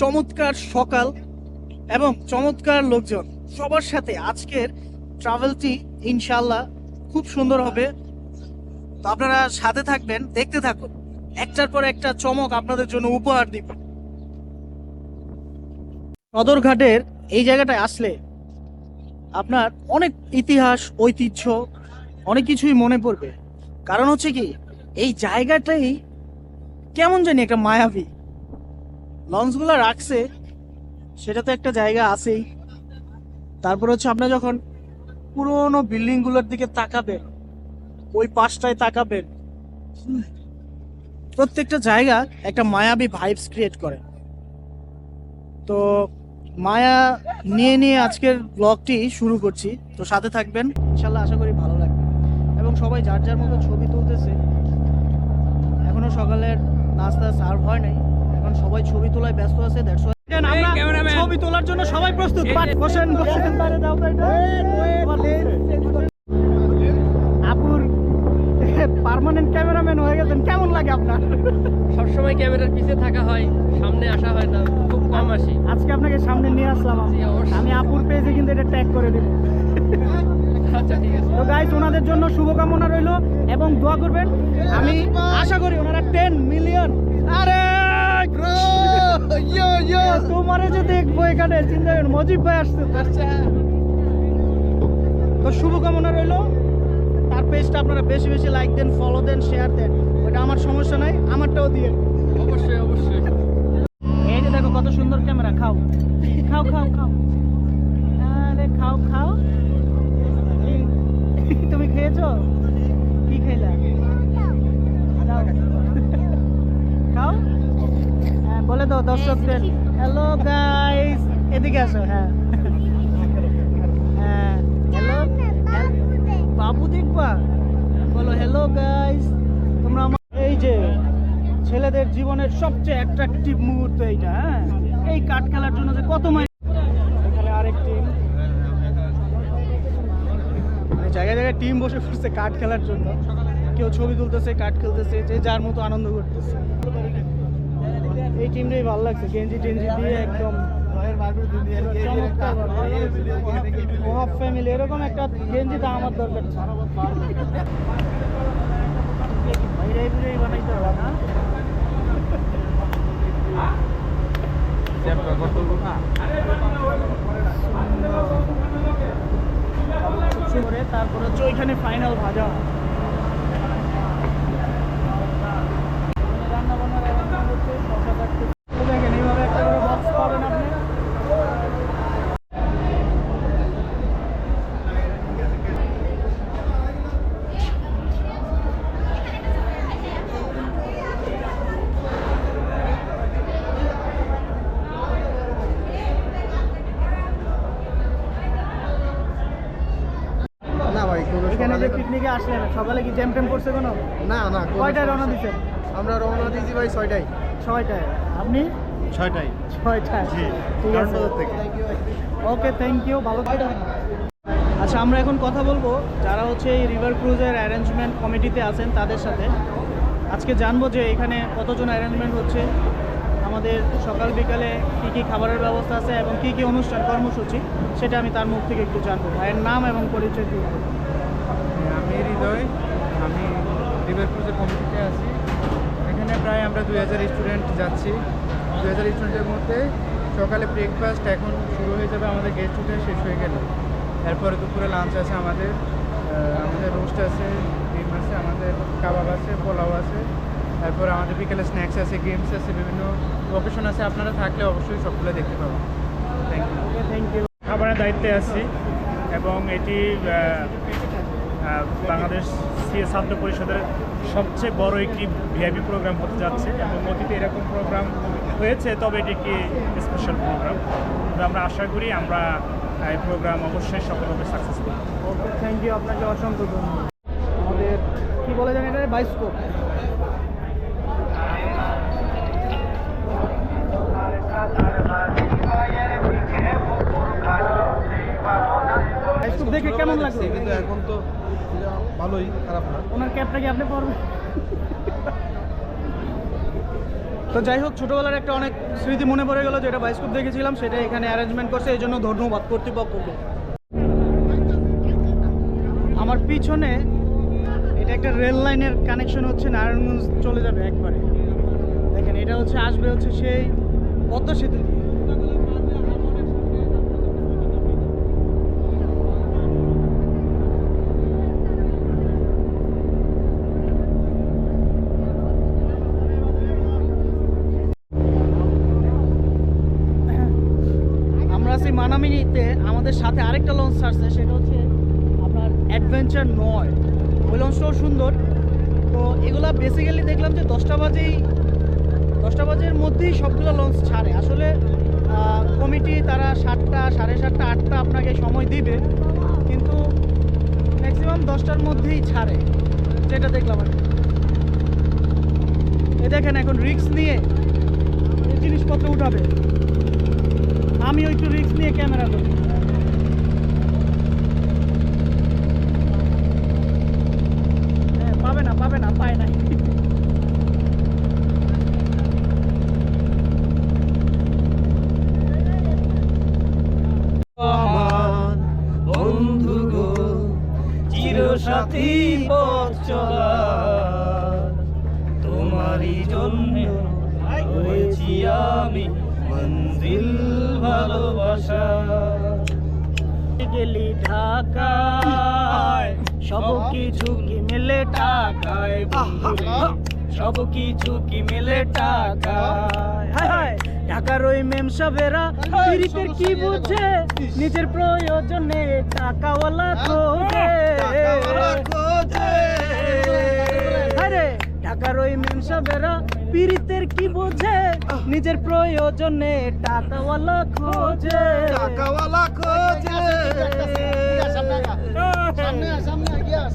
চমৎকার সকাল এবং চমৎকার লোকজন। সবার সাথে আজকের ট্রাভেলটি ইনশাল্লাহ খুব সুন্দর হবে। তো আপনারা সাথে থাকবেন, দেখতে থাকুন। একটার পর একটা চমক আপনাদের জন্য উপহার দিব। সদরঘাটের এই জায়গাটায় আসলে আপনার অনেক ইতিহাস, ঐতিহ্য, অনেক কিছুই মনে পড়বে। কারণ হচ্ছে কি, এই জায়গাটাই কেমন জানি একটা মায়াবী। লঞ্চগুলো রাখছে সেটা তো একটা জায়গা আছেই। তারপর হচ্ছে আপনার যখন পুরোনো বিল্ডিংগুলোর দিকে তাকাবেন, ওই পাশটায় তাকাবেন, প্রত্যেকটা জায়গা একটা মায়াবী ভাইবস ক্রিয়েট করে। তো মায়া নিয়ে নিয়ে আজকের ব্লগটি শুরু করছি। তো সাথে থাকবেন, ইনশাল্লাহ আশা করি ভালো লাগবে। এবং সবাই যার যার মতো ছবি তুলতেছে, এখনও সকালের নাস্তা সার্ভ হয় নাই। এখন সবাই ছবি তোলায় ব্যস্ত আছে দ্যাটস আমরা ছবি তোলার জন্য সবাই প্রস্তুত। বসেন বসেন। দাও আপুর পার্মানেন্ট ক্যামেরাম্যান হয়ে গেছেন। কেমন লাগে আপনার? সবসময় ক্যামেরার পিছে থাকা হয় সামনে আসা হয় না খুব কম আসি। আজকে আপনাকে সামনে নিয়ে আসলাম আমি। আপুর পেজে কিন্তু এটা ট্যাগ করে দিব। আচ্ছা তো গাইস ওনাদের জন্য শুভকামনা রইল এবং দোয়া করবেন। আমি আশা করি ওনারা টেন মিলিয়ন আরে! তোমারে যে দেখব এখানে চিন্তা করেন মজিব ভাই আসছে তো। তো শুভকামনা রইল। তার পেজটা আপনারা বেশি বেশি লাইক দেন ফলো দেন শেয়ার দেন। ওটা আমার সমস্যা নাই আমারটাও দিয়ে অবশ্যই অবশ্যই। এই যে দেখো কত সুন্দর ক্যামেরা খাও। খাও খাও খাও। আরে খাও খাও। তুমি খেয়েছো কি খেলা দাও। খাও হ্যাঁ বলে দাও দর্শকদের হ্যালো গাইস এদিকে আসো হ্যাঁ। হ্যাঁ হ্যালো বাবু দেখবা? বলো হ্যালো গাইস তোমরা আমার এই যে ছেলেদের জীবনের সবচেয়ে অ্যাট্রাকটিভ মুহূর্ত এইটা হ্যাঁ? এই কাঠ খেলার জন্য যে কত মাইল এখানে আরেক টিম মানে জায়গায় জায়গায় টিম বসে পড়ছে কাঠ খেলার জন্য। কেউ ছবি তুলতেছে কাঠ খেলতেছে যে যার মতো আনন্দ করতেছে। এই টিমটাই ভালো লাগছে। গেঞ্জি টেঞ্জি দিয়ে একদম ওহাব ফ্যামিলি এরকম একটা গেঞ্জি তো আমার দরকার বানাইতে হবে না? তারপর হচ্ছে ওইখানে ফাইনাল ভাজা। হয়। এখানে যে সকালে পিকনিকে আসলেন সকালে কি জ্যাম ট্যাম করছে কোনো? না না কয়টায় রওনা দিচ্ছেন আমরা রওনা দিয়েছি ভাই ছয়টায়। ছয়টায়। আপনি? ছয়টায়। ছয়টায়। জি থেকে। ওকে থ্যাংক ইউ ভালো আচ্ছা আমরা এখন কথা বলব যারা হচ্ছে এই রিভার ক্রুজের অ্যারেঞ্জমেন্ট কমিটিতে আছেন তাদের সাথে। আজকে জানব যে এখানে কতজন অ্যারেঞ্জমেন্ট হচ্ছে আমাদের সকাল বিকালে কী কী খাবারের ব্যবস্থা আছে এবং কী কী অনুষ্ঠান কর্মসূচি সেটা আমি তার মুখ থেকে একটু জানব। ভাইয়ের নাম এবং পরিচয় দিয়ে হৃদয় আমি ক্রুজের কমিটিতে আছি, এখানে প্রায় আমরা দুই হাজার স্টুডেন্ট যাচ্ছি। দুই হাজার স্টুডেন্টের মধ্যে সকালে ব্রেকফাস্ট এখন শুরু হয়ে যাবে আমাদের গেস্ট উঠে শেষ হয়ে গেল। এরপরে দুপুরে লাঞ্চ আছে আমাদের আমাদের রোস্ট আছে, ডিম আছে, আমাদের কাবাব আছে, পোলাও আছে। তারপর আমাদের বিকেলে স্ন্যাক্স আছে গেমস আছে, বিভিন্ন লোকেশন আছে। আপনারা থাকলে অবশ্যই সবগুলো দেখতে পাবেন। থ্যাংক ইউ থ্যাংক ইউ খাবারের দায়িত্বে আছি এবং এটি বাংলাদেশ সিএ ছাত্র পরিষদের সবচেয়ে বড় একটি ভিআইপি প্রোগ্রাম হতে যাচ্ছে এবং অতীতে এরকম প্রোগ্রাম হয়েছে তবে এটি একটি স্পেশাল প্রোগ্রাম আমরা আশা করি আমরা এই প্রোগ্রাম অবশ্যই সফলভাবে সাকসেসফুল ওকে থ্যাংক ইউ আপনাকে অসংখ্য ধন্যবাদ। আমাদের কি বলে জানেন এটা বাইস্কোপ বাইস্কোপ দেখে কেমন লাগছে কিন্তু এখন তো ভালোই খারাপ না। ওনার ক্যাবটা কি আপনি পরবেন? তো যাই হোক ছোটোবেলার একটা অনেক স্মৃতি মনে পড়ে গেল যেটা বাইস্কোপ দেখেছিলাম সেটা এখানে অ্যারেঞ্জমেন্ট করছে এই জন্য ধন্যবাদ কর্তৃপক্ষকে। আমার পিছনে এটা একটা রেল লাইনের কানেকশন হচ্ছে নারায়ণগঞ্জ চলে যাবে একবারে। দেখেন এটা হচ্ছে আসবে হচ্ছে সেই পদ্মা সেতু সাথে আরেকটা লঞ্চ ছাড়ছে সেটা হচ্ছে আপনার অ্যাডভেঞ্চার নয়। ওই লঞ্চটাও সুন্দর। তো এগুলো বেসিক্যালি দেখলাম যে দশটা বাজেই, দশটা বাজের মধ্যেই সবগুলো লঞ্চ ছাড়ে। আসলে কমিটি তারা সাতটা, সাড়ে সাতটা, আটটা আপনাকে সময় দিবে, কিন্তু ম্যাক্সিমাম দশটার মধ্যেই ছাড়ে। যেটা দেখলাম আর। এই দেখেন, এখন রিস্ক নিয়ে জিনিসপত্র উঠাবে। আমিও একটু রিস্ক নিয়ে ক্যামেরা করি হ্যাঁ, পাবে না পায় নাই। বন্ধু গো চিরসাথী পথ চলা তোমারই জন্য হয়েছি আমি মঞ্জিল ভালোবাসা গেলি সব কিছু কি মেলে টাকায়। সব কিছু কি মেলে টাকায়? হায় হায় ঢাকার ওই মেম সাবেরা পিরিতের কি বুঝে? নিজের প্রয়োজনে টাকাওয়ালা খোঁজে। আরে ঢাকার ওই মেম সাবেরা পীড়িতের কি বোঝে? নিজের প্রয়োজনে টাকাওয়ালা খোঁজে। টাকাওয়ালা খোঁজে। সামনে সামনে গিয়াস।